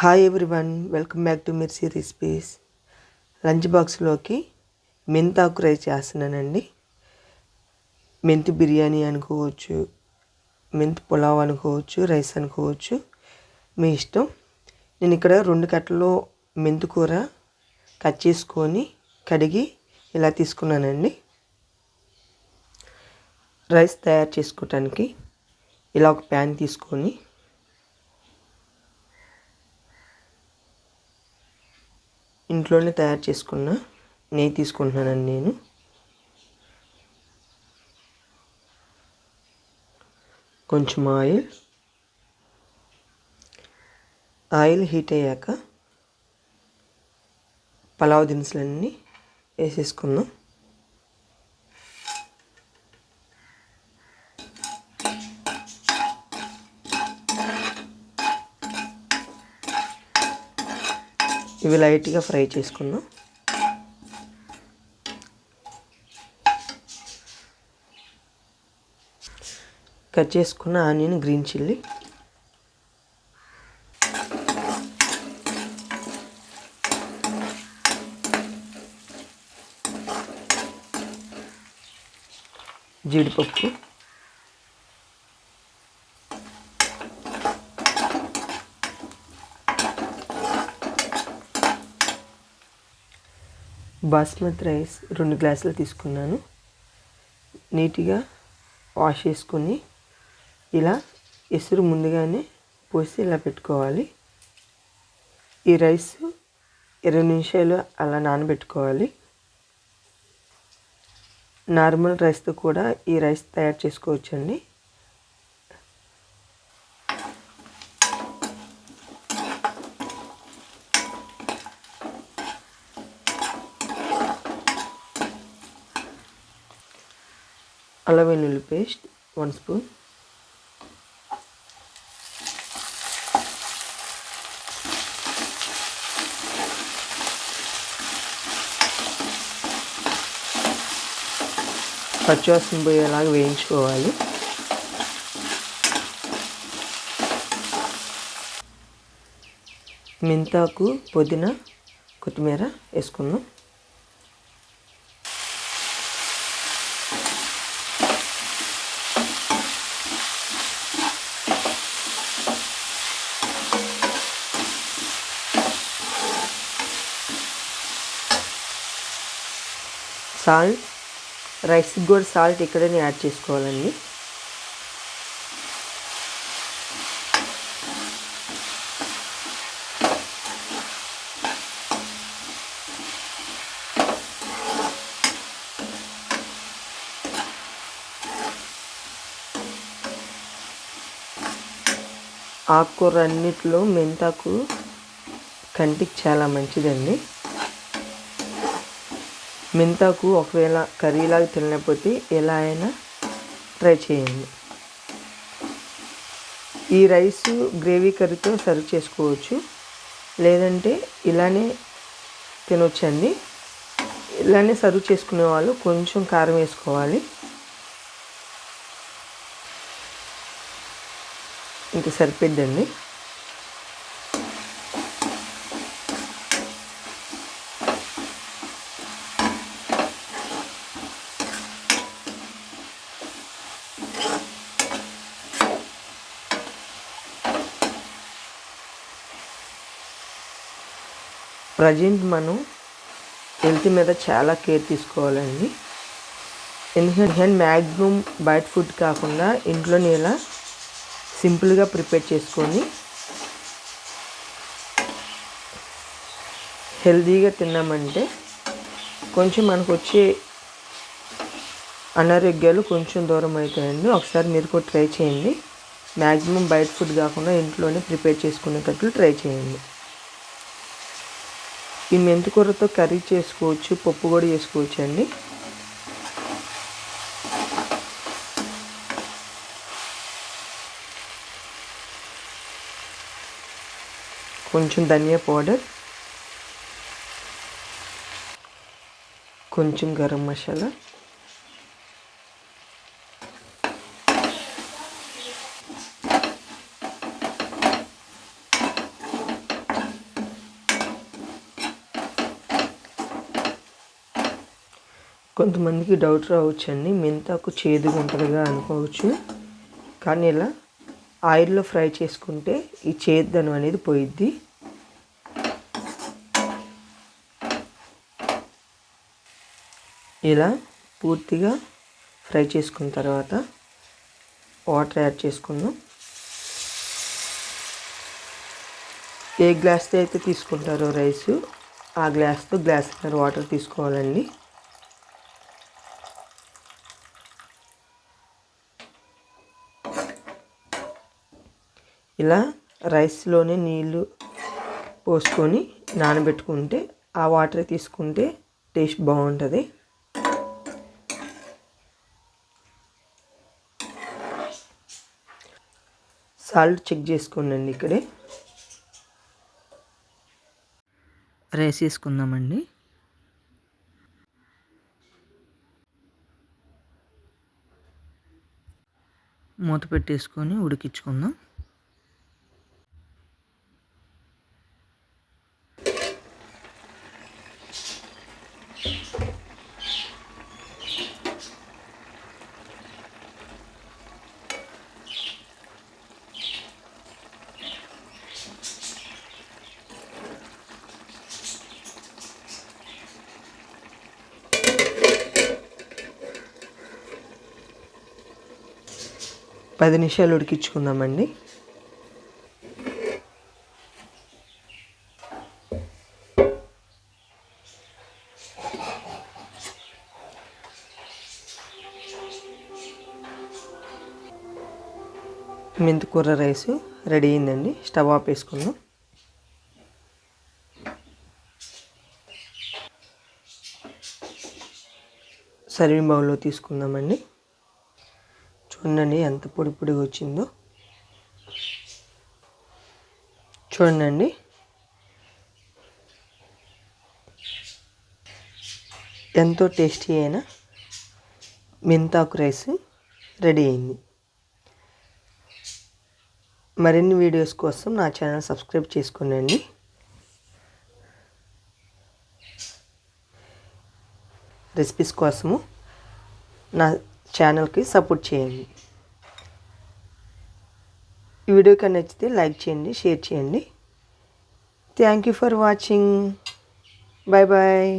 Hi everyone welcome back to Mirchi recipes lunch బాక్స్లోకి మెంతాకు rice చేస్తున్నానండి. మెంతి బిర్యానీ అనుకోవచ్చు మెంతి పులావ్ అనుకోవచ్చు రైస్ అనుకోవచ్చు. మీ ఇష్టం. నేను ఇక్కడ రెండు కట్టలు మెంతి కూర కట్ చేసుకొని కడిగి ఇలా తీసుకున్నానండి. రైస్ తయారు చేసుకోవటానికి ఇలా ఒక ప్యాన్ తీసుకొని ఇంట్లోనే తయారు చేసుకున్న నెయ్యి తీసుకుంటున్నానండి నేను. కొంచెం ఆయిల్. ఆయిల్ హీట్ అయ్యాక పలావ్ దినుసులన్నీ వేసేసుకుందాం. ఇవి లైట్గా ఫ్రై చేసుకుందాం. కట్ చేసుకున్న ఆనియన్ గ్రీన్ చిల్లీ. జీడిపప్పు. బాస్మతి రైస్ రెండు గ్లాసులు తీసుకున్నాను. నీట్గా వాష్ చేసుకొని ఇలా ఎసురు ముందుగానే పోసి ఇలా పెట్టుకోవాలి. ఈ రైస్ ఇరవై నిమిషాలు అలా నానబెట్టుకోవాలి. నార్మల్ రైస్తో కూడా ఈ రైస్ తయారు చేసుకోవచ్చండి. అల్లం వెల్లుల్లి పేస్ట్ వన్ స్పూన్. పచ్చివాసన పోయేలాగా వేయించుకోవాలి. మెంతాకు పుదీనా కొత్తిమీర వేసుకుందాం. సాల్ట్ రైస్కి కూడా సాల్ట్ ఇక్కడనే యాడ్ చేసుకోవాలండి. ఆకుకూర అన్నిటిలో మెంతాకు కంటికి చాలా మంచిదండి. మెంతాకు ఒకవేళ కర్రీలాగా తినలేకపోతే ఎలా అయినా ట్రై చేయండి. ఈ రైస్ గ్రేవీ కర్రీతో సర్వ్ చేసుకోవచ్చు. లేదంటే ఇలానే తినొచ్చండి. ఇలానే సర్వ్ చేసుకునే వాళ్ళు కొంచెం కారం వేసుకోవాలి. ఇంక సరిపోద్దండి ప్రజెంట్ మనం హెల్త్ మీద చాలా కేర్ తీసుకోవాలండి. ఎందుకంటే మ్యాక్సిమం బయట ఫుడ్ కాకుండా ఇంట్లోనే ఇలా సింపుల్గా ప్రిపేర్ చేసుకొని హెల్తీగా తిన్నామంటే కొంచెం మనకు వచ్చే అనారోగ్యాలు కొంచెం దూరం అవుతాయండి. ఒకసారి మీరు కూడా ట్రై చేయండి. మ్యాక్సిమం బయట ఫుడ్ కాకుండా ఇంట్లోనే ప్రిపేర్ చేసుకునేటట్లు ట్రై చేయండి. ఈ మెంతికూరతో కర్రీ చేసుకోవచ్చు పప్పు కూడా చేసుకోవచ్చు అండి. కొంచెం ధనియా పౌడర్ కొంచెం గరం మసాలా. కొంతమందికి డౌట్ రావచ్చండి. మెంతాకు చేదుగా ఉంటుందిగా అనుకోవచ్చు. కానీ ఇలా ఆయిల్లో ఫ్రై చేసుకుంటే ఈ చేద్దనం అనేది పోయిద్ది. ఇలా పూర్తిగా ఫ్రై చేసుకున్న తర్వాత వాటర్ యాడ్ చేసుకుందాం. ఏ గ్లాస్తో అయితే తీసుకుంటారో రైసు ఆ గ్లాస్తో గ్లాస్ వాటర్ తీసుకోవాలండి. ఇలా రైస్లోనే నీళ్ళు పోసుకొని నానబెట్టుకుంటే ఆ వాటర్ తీసుకుంటే టేస్ట్ బాగుంటుంది. సాల్ట్ చెక్ చేసుకోనండి ఇక్కడే. రైస్ వేసుకుందామండి. మూత పెట్టేసుకొని ఉడికించుకుందాం. పది నిమిషాలు ఉడికించుకుందామండి. మెంతికూర రైస్ రెడీ అయిందండి. స్టవ్ ఆఫ్ వేసుకుందాం సర్వింగ్ బౌల్లో తీసుకుందామండి. చూడండి ఎంత పొడి పొడిగా వచ్చిందో. చూడండి. ఎంతో టేస్టీ అయిన మెంతాకు రైస్ రెడీ అయింది. మరిన్ని వీడియోస్ కోసం నా ఛానల్ సబ్స్క్రైబ్ చేసుకోండి రెసిపీస్ కోసము నా ఛానల్కి సపోర్ట్ చేయండి. ఈ వీడియో కానీ నచ్చితే లైక్ చేయండి షేర్ చేయండి. Thank you for watching bye bye